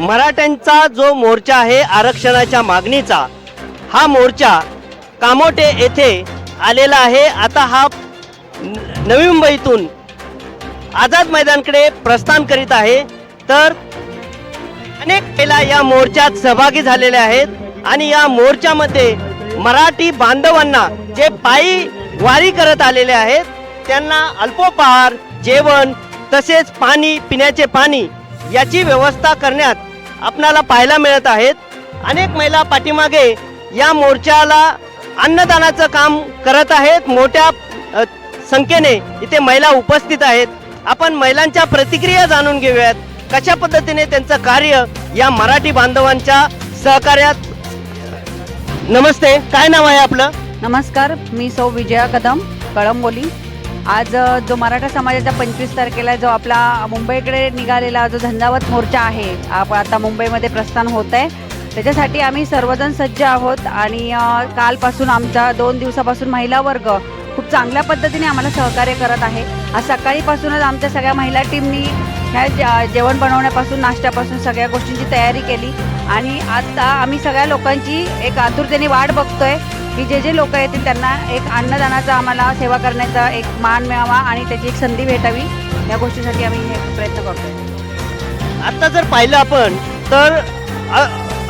मराठ्यांचा जो मोर्चा आहे आरक्षणाच्या मागणीचा हा मोर्चा कामोटे येथे आलेला आहे. आता हा नवी मुंबईतून आझाद मैदानकडे प्रस्थान करीत आहे. तर अनेक वेळेला या मोर्चात सहभागी झालेल्या आहेत आणि या मोर्चामध्ये मराठी बांधवांना जे पायी वारी करत आलेले आहेत त्यांना अल्पोपहार जेवण तसेच पाणी पिण्याचे पाणी याची व्यवस्था करण्यात आपणाला पाहायला मिळत आहेत. अनेक महिला पाठीमागे या मोर्चाला अन्नदानाचं काम करत आहेत. मोठ्या संख्येने इथे महिला उपस्थित आहेत. आपण महिलांच्या प्रतिक्रिया जाणून घेऊयात. कशा पद्धतीने त्यांचं कार्य या मराठी बांधवांच्या सहकार्यात? नमस्ते. काय नाव आहे आपलं? नमस्कार. मी सौ विजया कदम कळंबोली. आज जो मराठा समाजाच्या पंचवीस तारखेला जो आपला मुंबईकडे निघालेला जो धंदावत मोर्चा आहे आप आता मुंबईमध्ये प्रस्थान होत आहे. त्याच्यासाठी आम्ही सर्वजण सज्ज आहोत आणि कालपासून आमचा दोन दिवसापासून महिला वर्ग खूप चांगल्या पद्धतीने आम्हाला सहकार्य करत आहे. आज सकाळीपासूनच आमच्या सगळ्या महिला टीमनी ह्या जेवण बनवण्यापासून नाश्त्यापासून सगळ्या गोष्टींची तयारी केली. आणि आता आम्ही सगळ्या लोकांची एक आतुरतेने वाट बघतोय. की जे जे लोक येतील त्यांना एक अन्नदानाचा आम्हाला सेवा करण्याचा एक मान मिळावा आणि त्याची एक संधी भेटावी या गोष्टीसाठी आम्ही हे प्रयत्न करतोय. आता जर पाहिलं आपण तर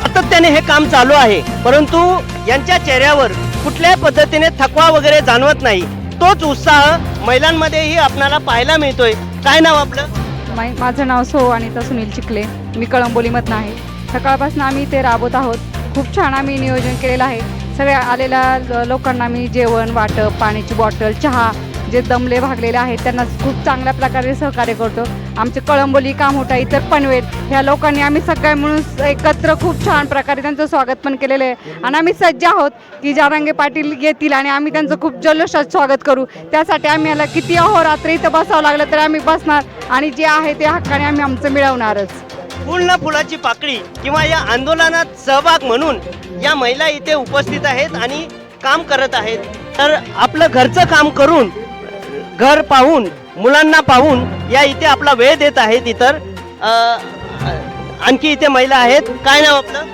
सातत्याने हे काम चालू आहे. परंतु यांच्या चेहऱ्यावर कुठल्याही पद्धतीने थकवा वगैरे जाणवत नाही. तोच उत्साह महिलांमध्येही आपणाला पाहायला मिळतोय. काय नाव आपलं? मा- माझं नाव सो अनिता सुनील चिखले. मी कळंबोलीमधनं आहे. सकाळपासून आम्ही ते राबवत आहोत. खूप छान आम्ही नियोजन केलेलं आहे. सगळ्या आलेल्या लोकांना मी जेवण वाटप पाण्याची बॉटल चहा जे दमले भागलेले आहेत त्यांना खूप चांगल्या प्रकारे सहकार्य करतो. आमचे कळंबोली कामोटा इतर पनवेल ह्या लोकांनी आम्ही सगळ्या मिळून एकत्र खूप छान प्रकारे त्यांचं स्वागत पण केलेलं आहे. आणि आम्ही सज्ज आहोत की जारांगे पाटील येतील आणि आम्ही त्यांचं खूप जल्लोषात स्वागत करू. त्यासाठी आम्ही याला किती अहोरात्र इथं बसावं लागलं तर आम्ही बसणार आणि जे आहे ते हक्काने आम्ही आमचं मिळवणारच. पूर्ण फुलाची पाकळी किंवा या आंदोलनात सहभाग म्हणून या महिला इथे उपस्थित आहेत आणि काम करत आहेत. तर आपलं घरचं काम करून घर पाहून मुलांना पाहून या इथे आपला वेळ देत आहेत इतर आणखी इथे महिला आहेत. काय नाव आपलं?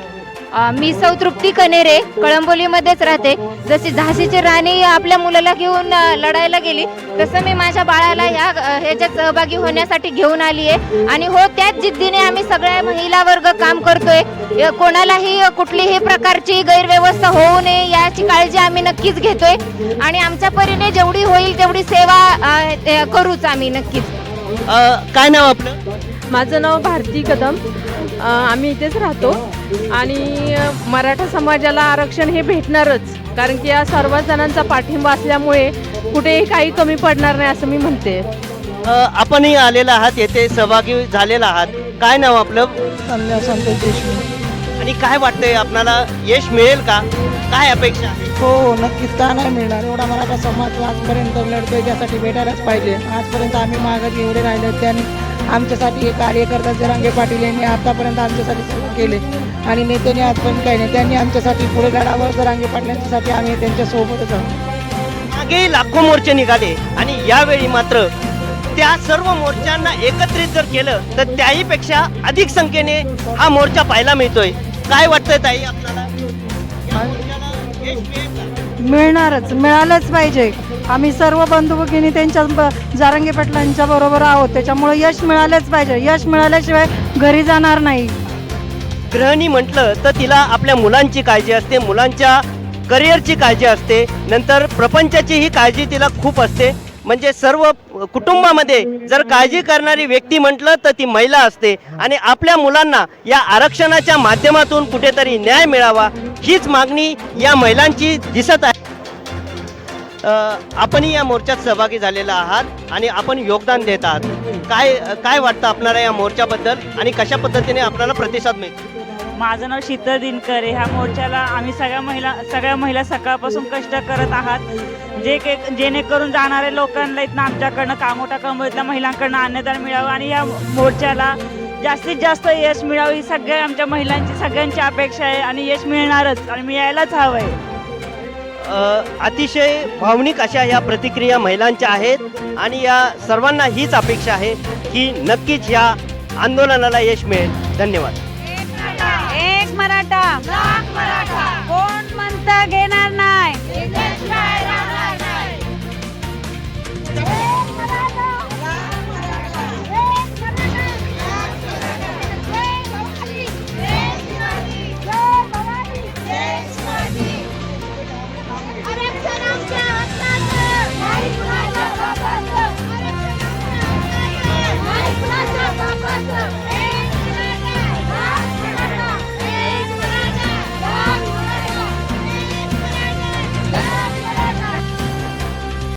मी सौ तृप्ती कनेरे कळंबोलीमध्येच राहते. जशी झाशीची राणी आपल्या मुलाला घेऊन लढायला गेली तसं मी माझ्या बाळाला ह्या ह्याच्यात सहभागी होण्यासाठी घेऊन आली आहे. आणि हो त्याच जिद्दीने आम्ही सगळ्या महिला वर्ग काम करतोय. कोणालाही कुठलीही प्रकारची गैरव्यवस्था होऊ नये याची काळजी आम्ही नक्कीच घेतोय. आणि आमच्या परीने जेवढी होईल तेवढी सेवा करूच आम्ही नक्कीच. काय नाव आपलं? माझं नाव भारती कदम. आम्ही इथेच राहतो. आणि मराठा समाजाला आरक्षण हे भेटणारच. कारण की या सर्व जणांचा पाठिंबा असल्यामुळे कुठेही काही कमी पडणार नाही असं मी म्हणते. आपणही आलेला आहात येथे सहभागी झालेला आहात. काय नाव आपलं? देशमुख. आणि काय वाटतंय आपणाला यश मिळेल का? काय अपेक्षा? हो हो नक्कीच. का नाही मिळणार? एवढा मराठा समाज आजपर्यंत लढतोय त्यासाठी भेटायलाच पाहिजे. आजपर्यंत आम्ही मागत एवढे राहिले त्यांनी आमच्यासाठी हे कार्य करतात जरांगे पाटील यांनी आतापर्यंत आमच्यासाठी सर्व केले. आणि नेत्यांनी आजपर्यंत काही नाही त्यांनी आमच्यासाठी पुढे लढावं जरांगे पाटलांच्यासाठी आम्ही त्यांच्या सोबतच आहोत. मागे लाखो मोर्चे निघाले आणि यावेळी मात्र त्या सर्व मोर्चांना एकत्रित जर केलं तर त्याही पेक्षा अधिक संख्येने हा मोर्चा पाहायला मिळतोय. काय वाटतंय ताई आपल्याला? मिळणारच मिळालंच पाहिजे. आम्ही सर्व बंधू भगिनी त्यांच्या ब- जारंगे पाटलांच्या बरोबर आहोत. त्याच्यामुळे यश मिळालंच पाहिजे. यश मिळाल्याशिवाय घरी जाणार नाही. गृहिणी म्हटलं तर तिला आपल्या मुलांची काळजी असते मुलांच्या करिअरची काळजी असते नंतर प्रपंचाचीही काळजी तिला खूप असते. म्हणजे सर्व कुटुंबामध्ये जर काळजी करणारी व्यक्ती म्हटलं तर ती महिला असते. आणि आपल्या मुलांना या आरक्षणाच्या माध्यमातून कुठेतरी न्याय मिळावा हीच मागणी या महिलांची दिसत आहे. आपणही या मोर्चात सहभागी झालेला आहात आणि आपण योगदान देत आहात. काय काय वाटतं आपल्याला या मोर्चाबद्दल आणि कशा पद्धतीने आपल्याला प्रतिसाद मिळतो? माझं नाव शीतल दिनकर आहे. ह्या मोर्चाला आम्ही सगळ्या महिला सगळ्या महिला सकाळपासून कष्ट करत आहात. जे के जेणेकरून जाणाऱ्या लोकांना इथनं आमच्याकडनं कामोठा कंबळीतल्या महिलांकडनं अन्नदान मिळावं आणि या मोर्चाला जास्तीत जास्त यश मिळावं ही सगळ्या आमच्या महिलांची सगळ्यांची अपेक्षा आहे आणि यश मिळणारच आणि मिळायलाच हवं आहे अतिशय भावनिक अशा या प्रतिक्रिया महिलांच्या आहेत आणि या सर्वांना हीच अपेक्षा आहे की नक्कीच या आंदोलनाला यश मिळेल. धन्यवाद. एक मराठा. कोण म्हणता घेणार नाही?